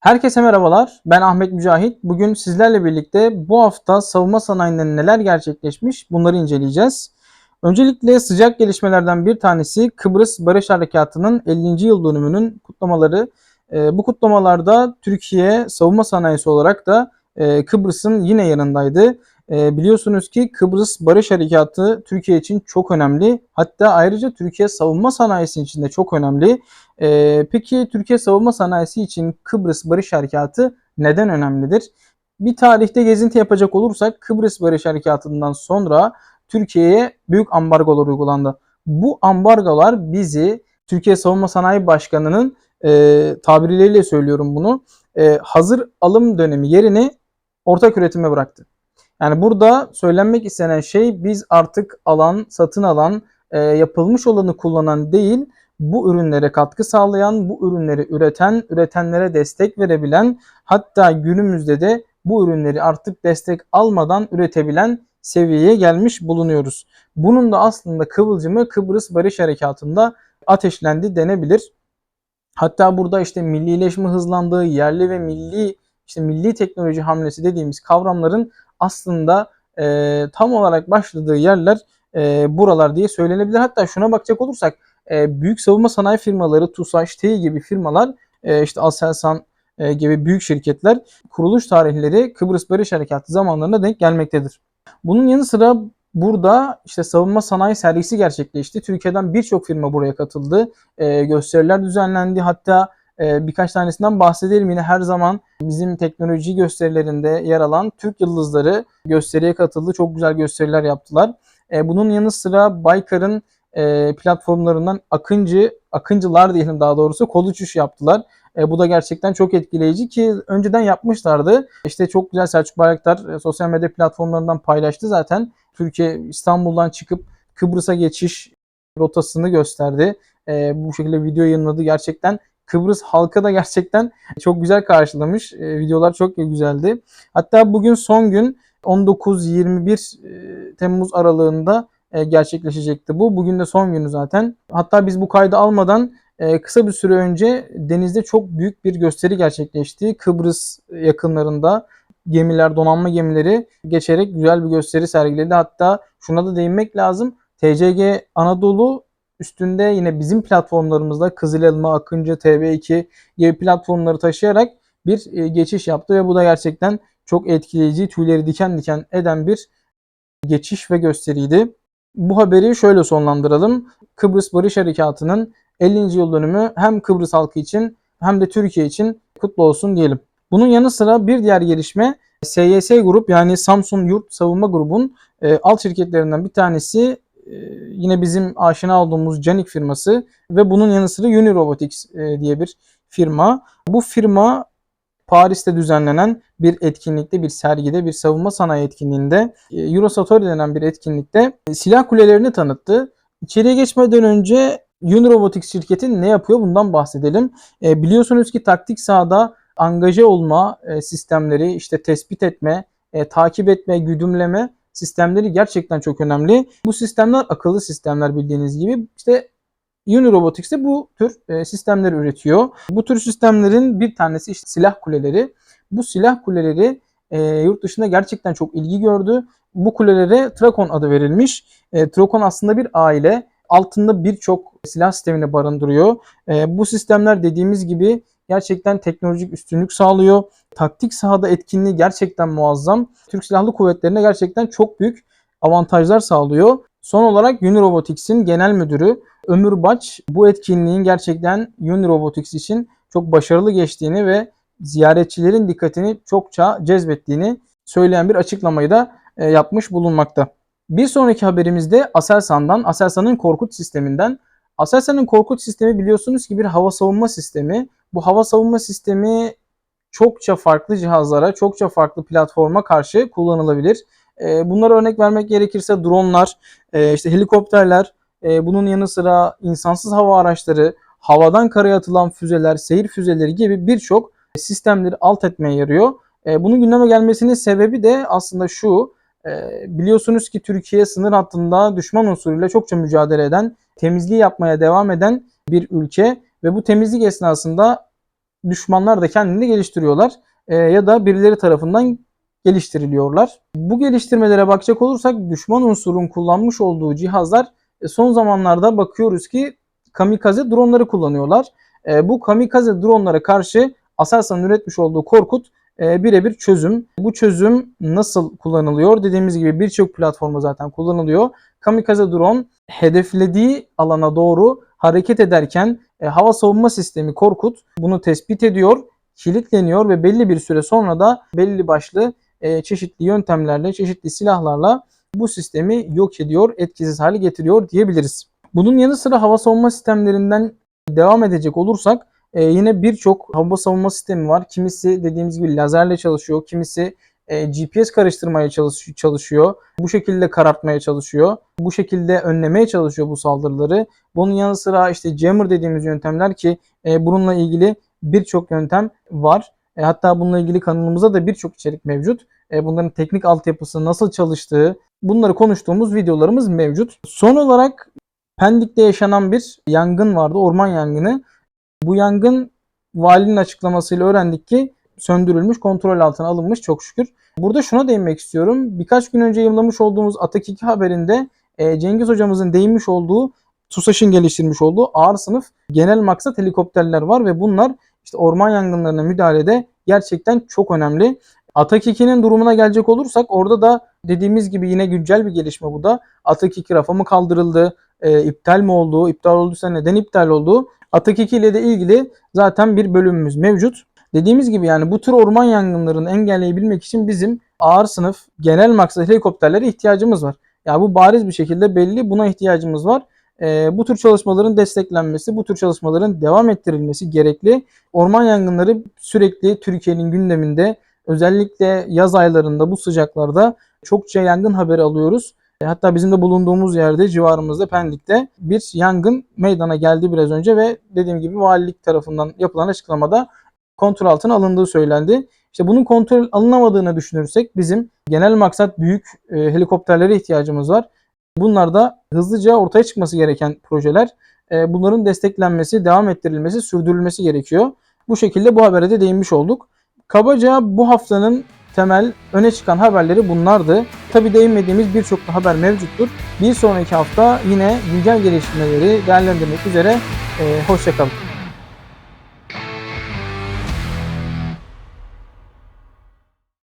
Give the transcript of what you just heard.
Herkese merhabalar. Ben Ahmet Mücahit. Bugün sizlerle birlikte bu hafta savunma sanayinde neler gerçekleşmiş bunları inceleyeceğiz. Öncelikle sıcak gelişmelerden bir tanesi Kıbrıs Barış Harekatı'nın 50. yıl dönümünün kutlamaları. Ee, bu kutlamalarda Türkiye savunma sanayisi olarak da e, Kıbrıs'ın yine yanındaydı. E, biliyorsunuz ki Kıbrıs Barış Harekatı Türkiye için çok önemli. Hatta ayrıca Türkiye savunma sanayisi için de çok önemli. E, peki Türkiye savunma sanayisi için Kıbrıs Barış Harekatı neden önemlidir? Bir tarihte gezinti yapacak olursak Kıbrıs Barış Harekatı'ndan sonra Türkiye'ye büyük ambargolar uygulandı. Bu ambargolar bizi Türkiye Savunma Sanayi Başkanı'nın e, tabirleriyle söylüyorum bunu e, hazır alım dönemi yerini ortak üretime bıraktı. Yani burada söylenmek istenen şey biz artık alan, satın alan, e, yapılmış olanı kullanan değil, bu ürünlere katkı sağlayan, bu ürünleri üreten, üretenlere destek verebilen, hatta günümüzde de bu ürünleri artık destek almadan üretebilen seviyeye gelmiş bulunuyoruz. Bunun da aslında kıvılcımı Kıbrıs Barış Harekatı'nda ateşlendi denebilir. Hatta burada işte millileşme hızlandığı, yerli ve milli işte milli teknoloji hamlesi dediğimiz kavramların aslında e, tam olarak başladığı yerler e, buralar diye söylenebilir. Hatta şuna bakacak olursak e, büyük savunma sanayi firmaları, TUSAŞ, TEİ gibi firmalar e, işte Aselsan e, gibi büyük şirketler kuruluş tarihleri Kıbrıs Barış Harekatı zamanlarına denk gelmektedir. Bunun yanı sıra burada işte savunma sanayi sergisi gerçekleşti. Türkiye'den birçok firma buraya katıldı. E, gösteriler düzenlendi. Hatta birkaç tanesinden bahsedelim. Yine her zaman bizim teknoloji gösterilerinde yer alan Türk yıldızları gösteriye katıldı. Çok güzel gösteriler yaptılar. E, bunun yanı sıra Baykar'ın e, platformlarından Akıncı, Akıncılar diyelim daha doğrusu kol uçuş yaptılar. E, bu da gerçekten çok etkileyici ki önceden yapmışlardı. İşte çok güzel Selçuk Bayraktar e, sosyal medya platformlarından paylaştı zaten. Türkiye İstanbul'dan çıkıp Kıbrıs'a geçiş rotasını gösterdi. E, bu şekilde video yayınladı. Gerçekten Kıbrıs halkı da gerçekten çok güzel karşılamış. E, videolar çok güzeldi. Hatta bugün son gün 19-21 e, Temmuz aralığında e, gerçekleşecekti bu. Bugün de son günü zaten. Hatta biz bu kaydı almadan e, kısa bir süre önce denizde çok büyük bir gösteri gerçekleşti. Kıbrıs yakınlarında gemiler, donanma gemileri geçerek güzel bir gösteri sergiledi. Hatta şuna da değinmek lazım. TCG Anadolu üstünde yine bizim platformlarımızda Kızıl Elma, Akıncı, TB2 gibi platformları taşıyarak bir e, geçiş yaptı ve bu da gerçekten çok etkileyici, tüyleri diken diken eden bir geçiş ve gösteriydi. Bu haberi şöyle sonlandıralım. Kıbrıs Barış Harekatı'nın 50. yıl dönümü hem Kıbrıs halkı için hem de Türkiye için kutlu olsun diyelim. Bunun yanı sıra bir diğer gelişme SYS Grup yani Samsun Yurt Savunma Grubun e, alt şirketlerinden bir tanesi yine bizim aşina olduğumuz Canik firması ve bunun yanı sıra Unirobotics e, diye bir firma. Bu firma Paris'te düzenlenen bir etkinlikte, bir sergide, bir savunma sanayi etkinliğinde e, Eurosatori denen bir etkinlikte silah kulelerini tanıttı. İçeriye geçmeden önce Unirobotics şirketi ne yapıyor bundan bahsedelim. E, biliyorsunuz ki taktik sahada angaje olma e, sistemleri, işte tespit etme, e, takip etme, güdümleme sistemleri gerçekten çok önemli. Bu sistemler akıllı sistemler bildiğiniz gibi. İşte Unirobotics de bu tür e, sistemleri üretiyor. Bu tür sistemlerin bir tanesi işte silah kuleleri. Bu silah kuleleri e, yurt dışında gerçekten çok ilgi gördü. Bu kulelere Trakon adı verilmiş. E, Trakon aslında bir aile. Altında birçok silah sistemini barındırıyor. E, bu sistemler dediğimiz gibi gerçekten teknolojik üstünlük sağlıyor. Taktik sahada etkinliği gerçekten muazzam. Türk Silahlı Kuvvetleri'ne gerçekten çok büyük avantajlar sağlıyor. Son olarak Unirobotics'in genel müdürü Ömür Baç bu etkinliğin gerçekten Unirobotics için çok başarılı geçtiğini ve ziyaretçilerin dikkatini çokça cezbettiğini söyleyen bir açıklamayı da e, yapmış bulunmakta. Bir sonraki haberimizde Aselsan'dan, Aselsan'ın Korkut sisteminden. Aselsan'ın Korkut sistemi biliyorsunuz ki bir hava savunma sistemi. Bu hava savunma sistemi çokça farklı cihazlara, çokça farklı platforma karşı kullanılabilir. E, bunlara örnek vermek gerekirse dronlar, e, işte helikopterler, e, bunun yanı sıra insansız hava araçları, havadan karaya atılan füzeler, seyir füzeleri gibi birçok sistemleri alt etmeye yarıyor. E, bunun gündeme gelmesinin sebebi de aslında şu. E, biliyorsunuz ki Türkiye sınır hattında düşman unsuruyla çokça mücadele eden, temizliği yapmaya devam eden bir ülke ve bu temizlik esnasında düşmanlar da kendini geliştiriyorlar e, ya da birileri tarafından geliştiriliyorlar. Bu geliştirmelere bakacak olursak düşman unsurun kullanmış olduğu cihazlar e, son zamanlarda bakıyoruz ki kamikaze dronları kullanıyorlar. E, bu kamikaze dronlara karşı Aselsan'ın üretmiş olduğu Korkut e, birebir çözüm. Bu çözüm nasıl kullanılıyor? Dediğimiz gibi birçok platforma zaten kullanılıyor. Kamikaze drone hedeflediği alana doğru hareket ederken e, hava savunma sistemi Korkut bunu tespit ediyor, kilitleniyor ve belli bir süre sonra da belli başlı e, çeşitli yöntemlerle, çeşitli silahlarla bu sistemi yok ediyor, etkisiz hale getiriyor diyebiliriz. Bunun yanı sıra hava savunma sistemlerinden devam edecek olursak e, yine birçok hava savunma sistemi var. Kimisi dediğimiz gibi lazerle çalışıyor, kimisi e, GPS karıştırmaya çalış- çalışıyor. Bu şekilde karartmaya çalışıyor. Bu şekilde önlemeye çalışıyor bu saldırıları. Bunun yanı sıra işte jammer dediğimiz yöntemler ki e, bununla ilgili birçok yöntem var. E, hatta bununla ilgili kanalımızda da birçok içerik mevcut. E, bunların teknik altyapısı nasıl çalıştığı bunları konuştuğumuz videolarımız mevcut. Son olarak Pendik'te yaşanan bir yangın vardı. Orman yangını. Bu yangın valinin açıklamasıyla öğrendik ki söndürülmüş, kontrol altına alınmış çok şükür. Burada şuna değinmek istiyorum. Birkaç gün önce yayınlamış olduğumuz Atak 2 haberinde e, Cengiz hocamızın değinmiş olduğu TUSAŞ'ın geliştirmiş olduğu ağır sınıf genel maksat helikopterler var ve bunlar işte orman yangınlarına müdahalede gerçekten çok önemli. Atak 2'nin durumuna gelecek olursak orada da dediğimiz gibi yine güncel bir gelişme bu da. Atak 2 rafa mı kaldırıldı, e, iptal mi oldu, iptal olduysa neden iptal oldu? Atak 2 ile de ilgili zaten bir bölümümüz mevcut. Dediğimiz gibi yani bu tür orman yangınlarını engelleyebilmek için bizim ağır sınıf genel maksat helikopterlere ihtiyacımız var. Ya yani bu bariz bir şekilde belli buna ihtiyacımız var. E, bu tür çalışmaların desteklenmesi, bu tür çalışmaların devam ettirilmesi gerekli. Orman yangınları sürekli Türkiye'nin gündeminde özellikle yaz aylarında bu sıcaklarda çokça yangın haberi alıyoruz. E, hatta bizim de bulunduğumuz yerde civarımızda Pendik'te bir yangın meydana geldi biraz önce ve dediğim gibi valilik tarafından yapılan açıklamada kontrol altına alındığı söylendi. İşte bunun kontrol alınamadığını düşünürsek bizim genel maksat büyük e, helikopterlere ihtiyacımız var. Bunlar da hızlıca ortaya çıkması gereken projeler. E, bunların desteklenmesi, devam ettirilmesi, sürdürülmesi gerekiyor. Bu şekilde bu habere de değinmiş olduk. Kabaca bu haftanın temel öne çıkan haberleri bunlardı. Tabi değinmediğimiz birçok haber mevcuttur. Bir sonraki hafta yine güncel gelişmeleri değerlendirmek üzere. E, hoşçakalın.